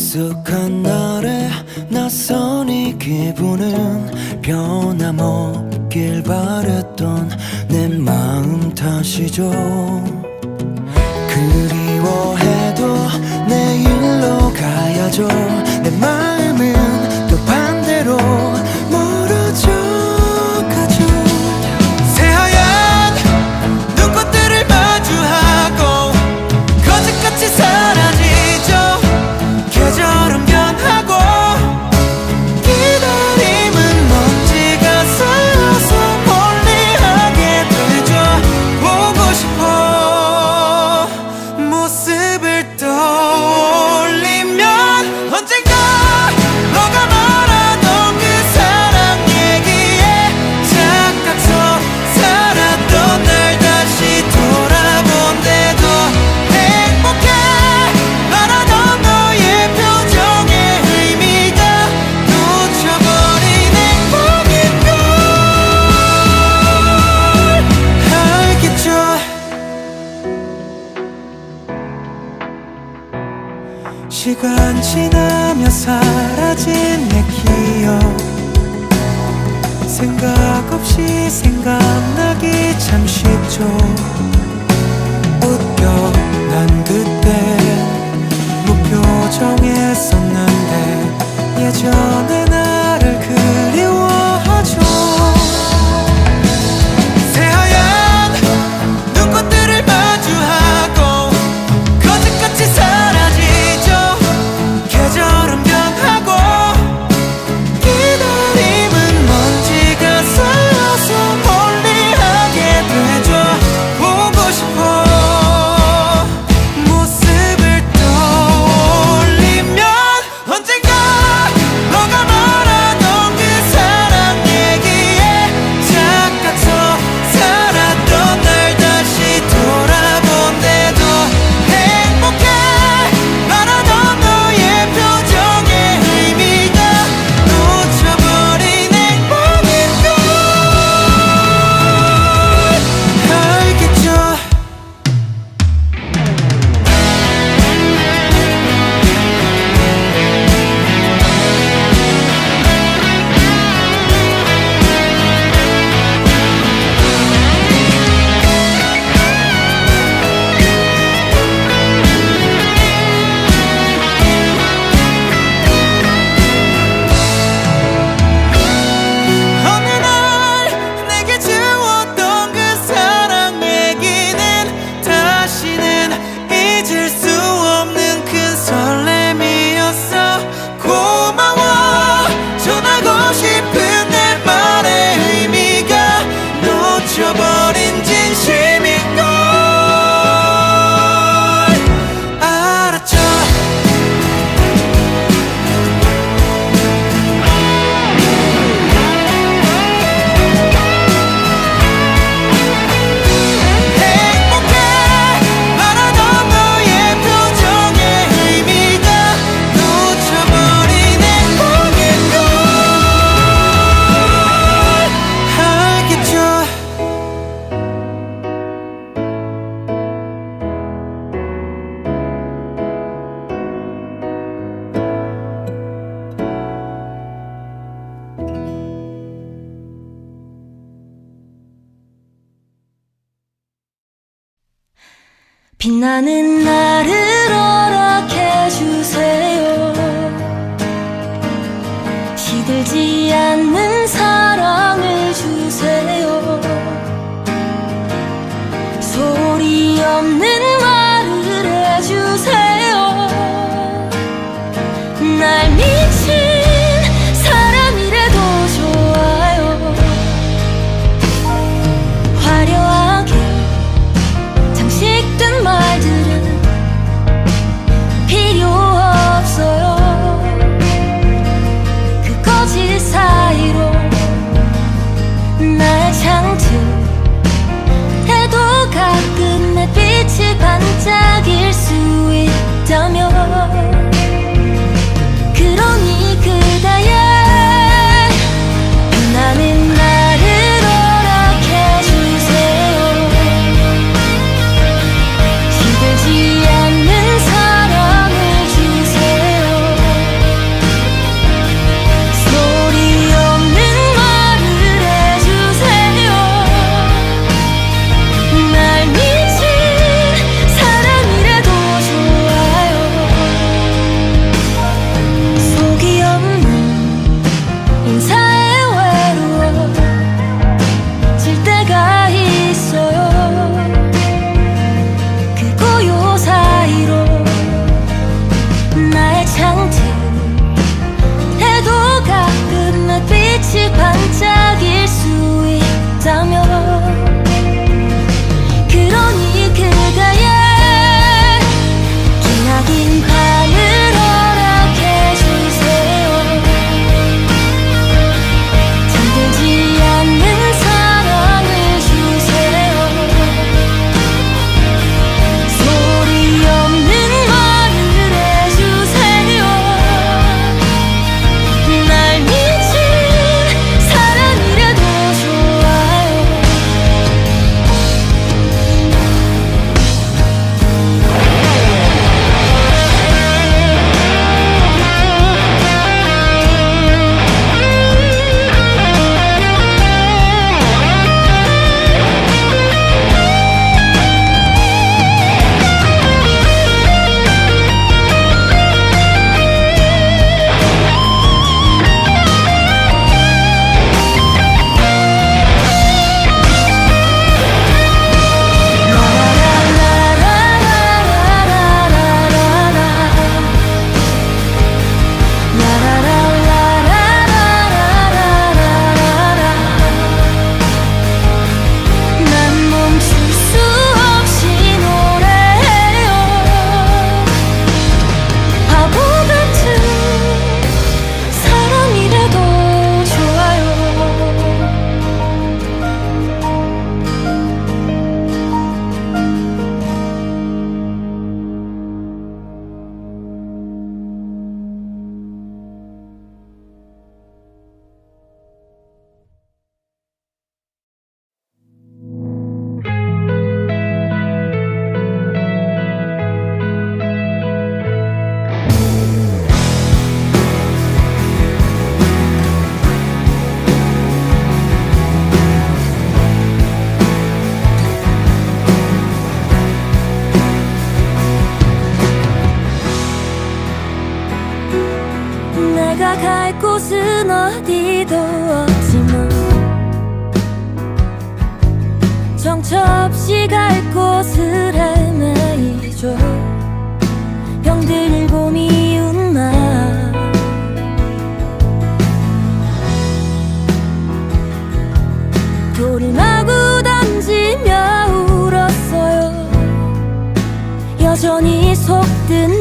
익숙한 날에 낯선 이 기분은 변함없길 바랬던 내 마음 탓이죠. 그리워해도 내일로 가야죠. 내마 시간 지나며 사라진 내 기억. 생각 없이 생각나기 참 쉽죠. 웃겨. 난 그때 무표정했었는데 예전 빛나는 나를 aydın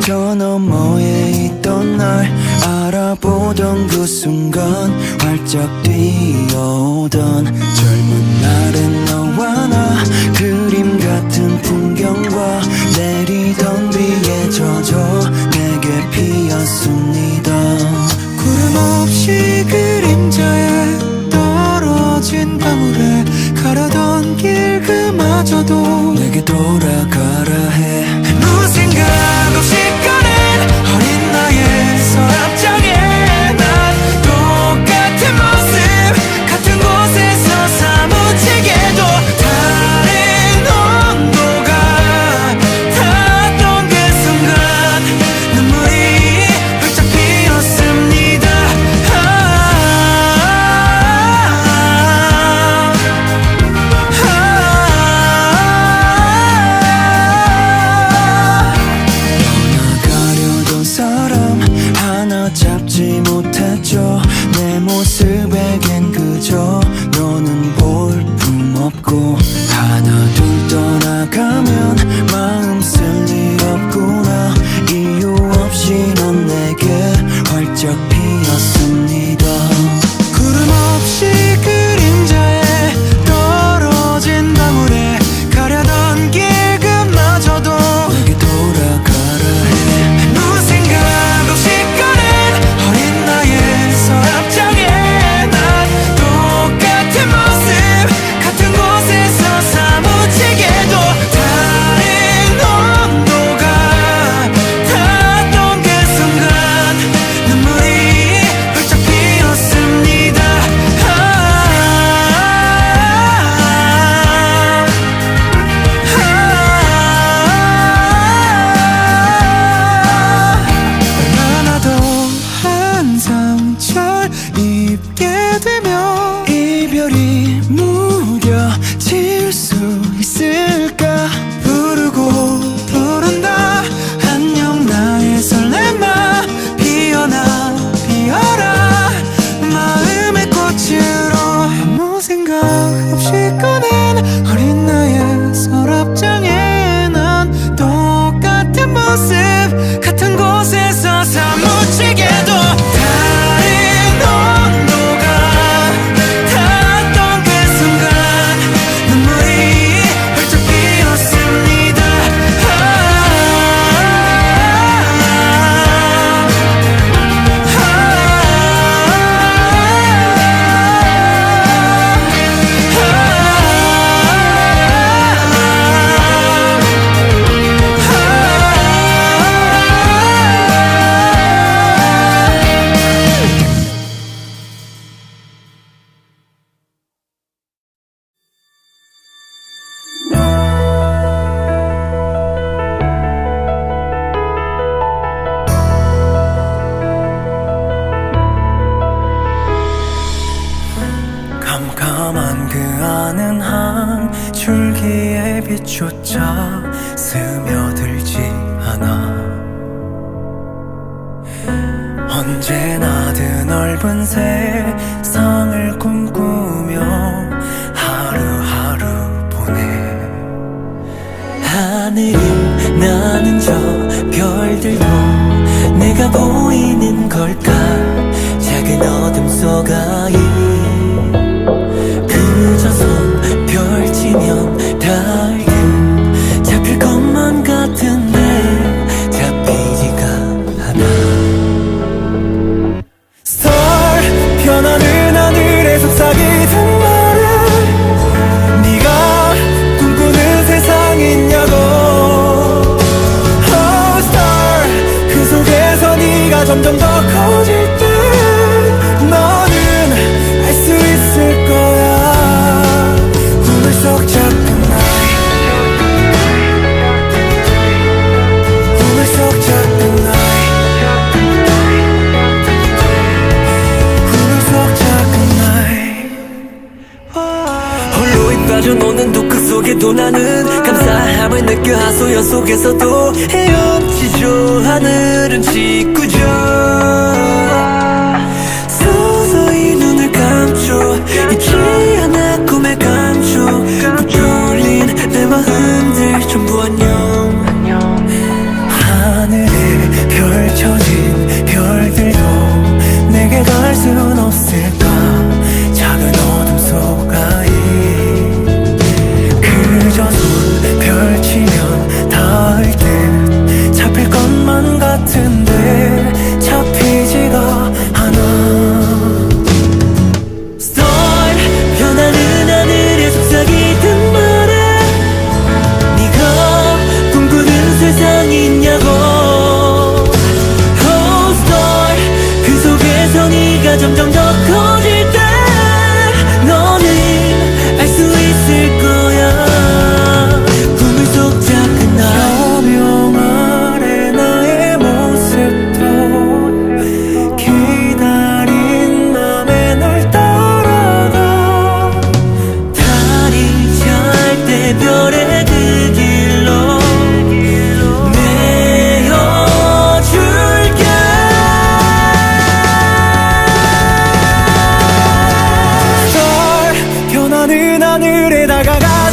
저 너머에 있던 날 알아보던 그 순간 활짝 뛰어오던 젊은 날은 너와 나 그림 같은 풍경과 내리던 비에 젖어 내게 피었습니다. 구름 없이 그림자에 떨어진 방울에 가려던 길 그마저도 내게 돌아가라 해. 빛조차 스며들지 않아. 언제나 그 넓은 세상을 꿈꾸며 하루하루 보내. 하늘이 나는 저 별들도 내가 보이는 걸까? 작은 어둠 속 아이 점점 하늘에 다가가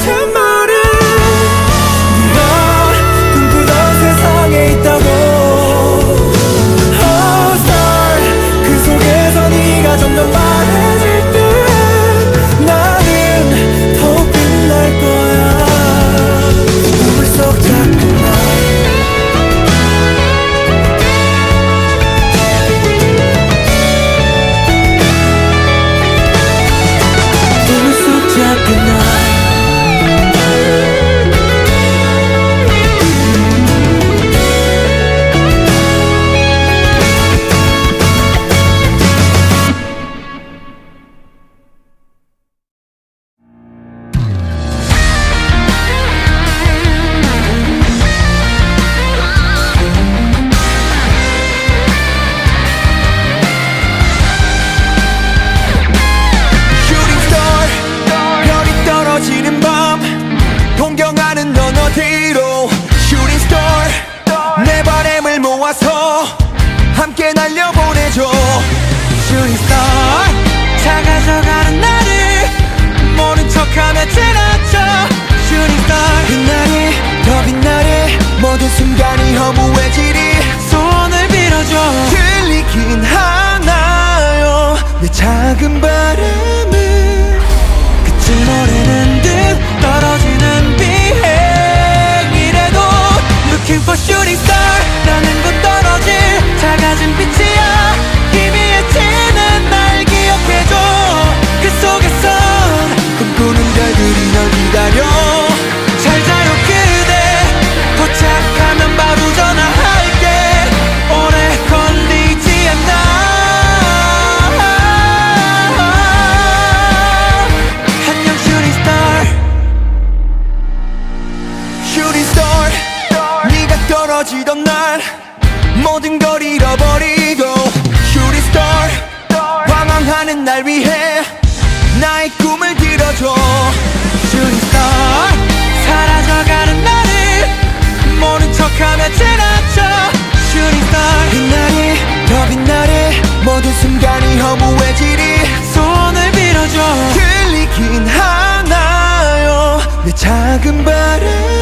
떨어지던 날 모든 걸 잃어버리고 슈리 스톨 방황하는 날 위해 나의 꿈을 길어줘. 슈리 스톨 사라져가는 나를 모른 척하며 지나쳐. 슈리 스톨 빛나리 더 빛나리 모든 순간이 허무해지리. 손을 빌어줘. 들리긴 하나요? 내 작은 발을